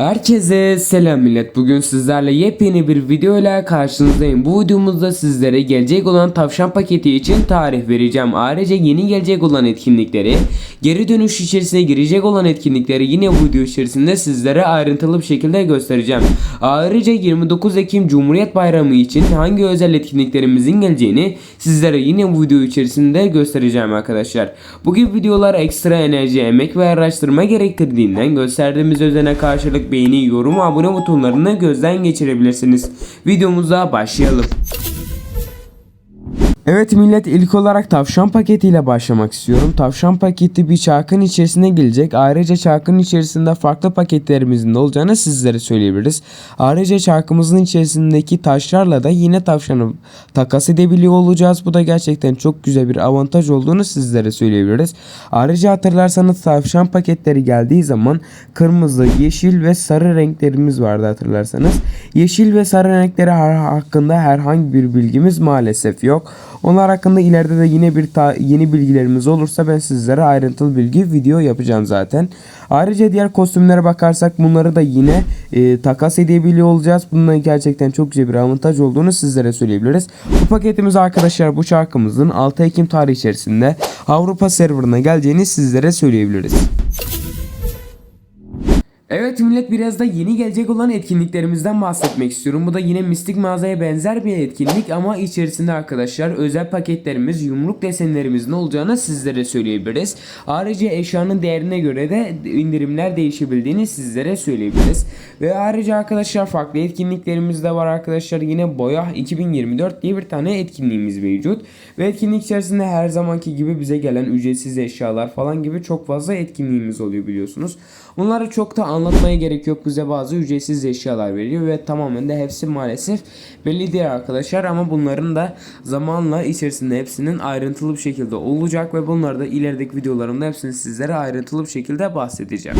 Herkese selam millet. Bugün sizlerle yepyeni bir video ile karşınızdayım. Bu videomuzda sizlere gelecek olan tavşan paketi için tarih vereceğim. Ayrıca yeni gelecek olan etkinlikleri, geri dönüş içerisine girecek olan etkinlikleri yine bu video içerisinde sizlere ayrıntılı bir şekilde göstereceğim. Ayrıca 29 Ekim Cumhuriyet Bayramı için hangi özel etkinliklerimizin geleceğini sizlere yine bu video içerisinde göstereceğim arkadaşlar. Bu gibi videolar ekstra enerji, emek ve araştırma gerektirdiğinden gösterdiğimiz özene karşılık beğeni, yorum, abone butonlarını gözden geçirebilirsiniz. Videomuza başlayalım. Evet millet ilk olarak tavşan paketiyle başlamak istiyorum. Tavşan paketi bir çarkın içerisine gelecek. Ayrıca çarkın içerisinde farklı paketlerimizin de olacağını sizlere söyleyebiliriz. Ayrıca çarkımızın içerisindeki taşlarla da yine tavşanı takas edebiliyor olacağız. Bu da gerçekten çok güzel bir avantaj olduğunu sizlere söyleyebiliriz. Ayrıca hatırlarsanız tavşan paketleri geldiği zaman kırmızı, yeşil ve sarı renklerimiz vardı hatırlarsanız. Yeşil ve sarı renkleri hakkında herhangi bir bilgimiz maalesef yok. Onlar hakkında ileride de yine bir yeni bilgilerimiz olursa ben sizlere ayrıntılı bilgi video yapacağım zaten. Ayrıca diğer kostümlere bakarsak bunları da yine e, takas edebiliyor olacağız. Bunun gerçekten çok güzel bir avantaj olduğunu sizlere söyleyebiliriz. Bu paketimiz arkadaşlar bu şarkımızın 6 Ekim tarihi içerisinde Avrupa serverına geleceğini sizlere söyleyebiliriz. Evet millet biraz da yeni gelecek olan etkinliklerimizden bahsetmek istiyorum. Bu da yine mistik mağazaya benzer bir etkinlik ama içerisinde arkadaşlar özel paketlerimiz, yumruk desenlerimizin olacağını sizlere söyleyebiliriz. Ayrıca eşyanın değerine göre de indirimler değişebildiğini sizlere söyleyebiliriz. Ve ayrıca arkadaşlar farklı etkinliklerimiz de var arkadaşlar. Yine Boya 2024 diye bir tane etkinliğimiz mevcut. Ve etkinlik içerisinde her zamanki gibi bize gelen ücretsiz eşyalar falan gibi çok fazla etkinliğimiz oluyor biliyorsunuz. Bunları çok da anlatmaya gerek yok. Bize bazı ücretsiz eşyalar veriyor ve tamamen de hepsi maalesef belli değil arkadaşlar ama bunların da zamanla içerisinde hepsinin ayrıntılı bir şekilde olacak ve bunları da ilerideki videolarımda hepsini sizlere ayrıntılı bir şekilde bahsedeceğim.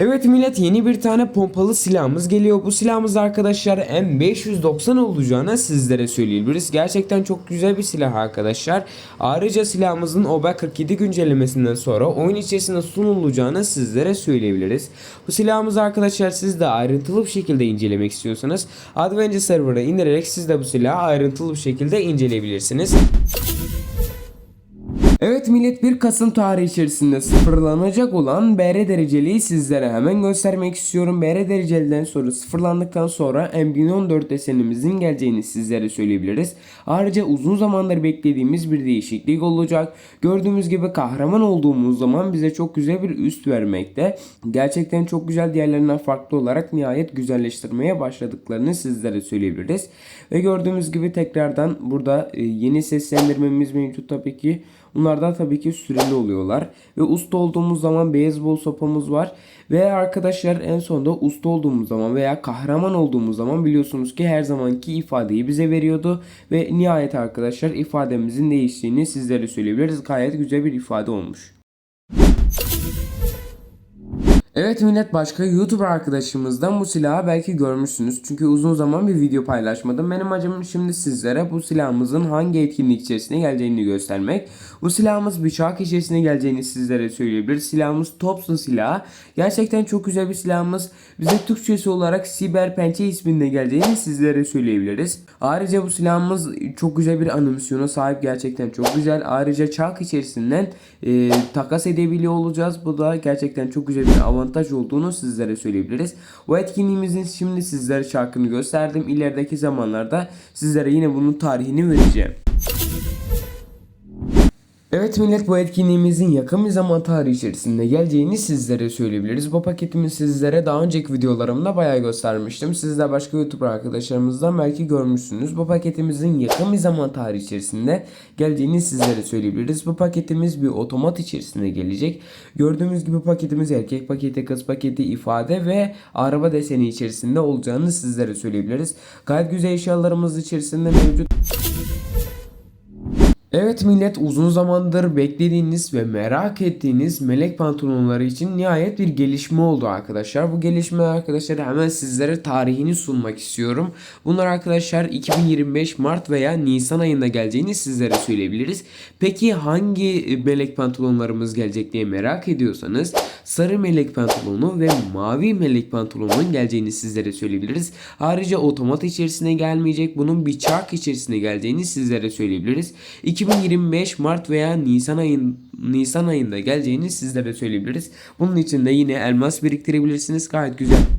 Evet millet yeni bir tane pompalı silahımız geliyor. Bu silahımız arkadaşlar M590 olacağını sizlere söyleyebiliriz. Gerçekten çok güzel bir silah arkadaşlar. Ayrıca silahımızın OBA 47 güncellemesinden sonra oyun içerisinde sunulacağını sizlere söyleyebiliriz. Bu silahımızı arkadaşlar siz de ayrıntılı bir şekilde incelemek istiyorsanız Adventure Server'a indirerek siz de bu silahı ayrıntılı bir şekilde inceleyebilirsiniz. Evet millet 1 Kasım tarihi içerisinde sıfırlanacak olan BR dereceliği sizlere hemen göstermek istiyorum. BR dereceliden sonra sıfırlandıktan sonra M1014 desenimizin geleceğini sizlere söyleyebiliriz. Ayrıca uzun zamandır beklediğimiz bir değişiklik olacak. Gördüğümüz gibi kahraman olduğumuz zaman bize çok güzel bir üst vermekte. Gerçekten çok güzel diğerlerinden farklı olarak nihayet güzelleştirmeye başladıklarını sizlere söyleyebiliriz. Ve gördüğümüz gibi tekrardan burada e, yeni seslendirmemiz mevcut tabii ki. Bunlardan tabii ki süreli oluyorlar. Ve usta olduğumuz zaman beyzbol sopamız var. Ve arkadaşlar en sonunda usta olduğumuz zaman veya kahraman olduğumuz zaman biliyorsunuz ki her zamanki ifadeyi bize veriyordu. Ve nihayet arkadaşlar ifademizin değiştiğini sizlere söyleyebiliriz. Gayet güzel bir ifade olmuş. Evet millet başka YouTuber arkadaşımızdan bu silahı belki görmüşsünüz. Çünkü uzun zaman bir video paylaşmadım. Benim amacım şimdi sizlere bu silahımızın hangi etkinlik içerisine geleceğini göstermek. Bu silahımız bıçak içerisine geleceğini sizlere söyleyebilir. Silahımız Thompson silahı. Gerçekten çok güzel bir silahımız. Bize Türkçesi olarak Siber Pençe isminde geleceğini sizlere söyleyebiliriz. Ayrıca bu silahımız çok güzel bir animasyona sahip. Gerçekten çok güzel. Ayrıca çark içerisinden e, takas edebiliyor olacağız. Bu da gerçekten çok güzel bir avantaj olduğunu sizlere söyleyebiliriz. Bu etkinliğimizin şimdi sizlere şarkını gösterdim. İlerideki zamanlarda sizlere yine bunun tarihini vereceğim. Evet millet bu etkinliğimizin yakın bir zaman tarihi içerisinde geleceğini sizlere söyleyebiliriz. Bu paketimi sizlere daha önceki videolarımda bayağı göstermiştim. Siz de başka YouTuber arkadaşlarımızdan belki görmüşsünüz. Bu paketimizin yakın bir zaman tarihi içerisinde geleceğini sizlere söyleyebiliriz. Bu paketimiz bir otomat içerisinde gelecek. Gördüğümüz gibi paketimiz erkek paketi, kız paketi, ifade ve araba deseni içerisinde olacağını sizlere söyleyebiliriz. Gayet güzel eşyalarımız içerisinde mevcut. Evet millet uzun zamandır beklediğiniz ve merak ettiğiniz melek pantolonları için nihayet bir gelişme oldu arkadaşlar. Bu gelişme arkadaşlar hemen sizlere tarihini sunmak istiyorum. Bunlar arkadaşlar 2025 Mart veya Nisan ayında geleceğini sizlere söyleyebiliriz. Peki hangi melek pantolonlarımız gelecek diye merak ediyorsanız sarı melek pantolonu ve mavi melek pantolonun geleceğini sizlere söyleyebiliriz. Ayrıca otomat içerisine gelmeyecek bunun bir çark içerisine geleceğini sizlere söyleyebiliriz. 2025 Mart veya Nisan ayın Nisan ayında geleceğini sizlere söyleyebiliriz. Bunun için de yine elmas biriktirebilirsiniz. Gayet güzel.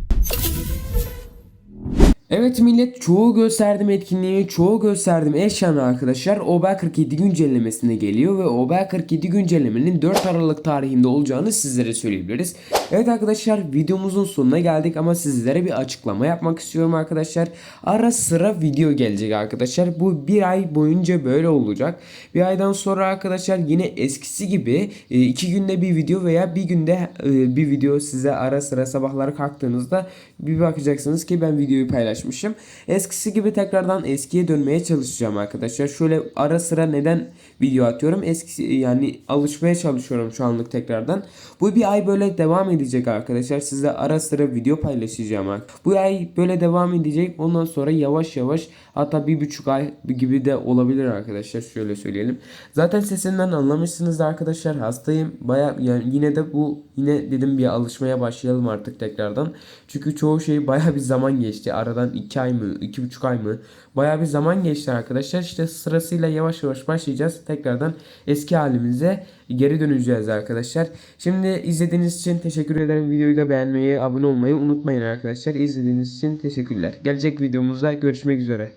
Evet millet çoğu gösterdim etkinliği, çoğu gösterdim eşyanı arkadaşlar OBA 47 güncellemesine geliyor ve OBA 47 güncellemenin 4 Aralık tarihinde olacağını sizlere söyleyebiliriz. Evet arkadaşlar videomuzun sonuna geldik ama sizlere bir açıklama yapmak istiyorum arkadaşlar. Ara sıra video gelecek arkadaşlar. Bu bir ay boyunca böyle olacak. Bir aydan sonra arkadaşlar yine eskisi gibi e, iki günde bir video veya bir günde e, bir video size ara sıra sabahları kalktığınızda bir bakacaksınız ki ben videoyu paylaşmışım. Eskisi gibi tekrardan eskiye dönmeye çalışacağım arkadaşlar. Şöyle ara sıra neden video atıyorum? Eskisi yani alışmaya çalışıyorum şu anlık tekrardan. Bu bir ay böyle devam edecek arkadaşlar. Size ara sıra video paylaşacağım. Bu ay böyle devam edecek. Ondan sonra yavaş yavaş hatta bir buçuk ay gibi de olabilir arkadaşlar. Şöyle söyleyelim. Zaten sesinden anlamışsınız da arkadaşlar hastayım. Baya yani yine de bu yine dedim bir alışmaya başlayalım artık tekrardan. Çünkü çoğu şey baya bir zaman geçti. Aradan 2 ay mı 2,5 ay mı baya bir zaman geçti arkadaşlar. İşte sırasıyla yavaş yavaş başlayacağız. Tekrardan eski halimize geri döneceğiz arkadaşlar. Şimdi izlediğiniz için teşekkür ederim. Videoyu da beğenmeyi, abone olmayı unutmayın arkadaşlar. İzlediğiniz için teşekkürler. Gelecek videomuzda görüşmek üzere.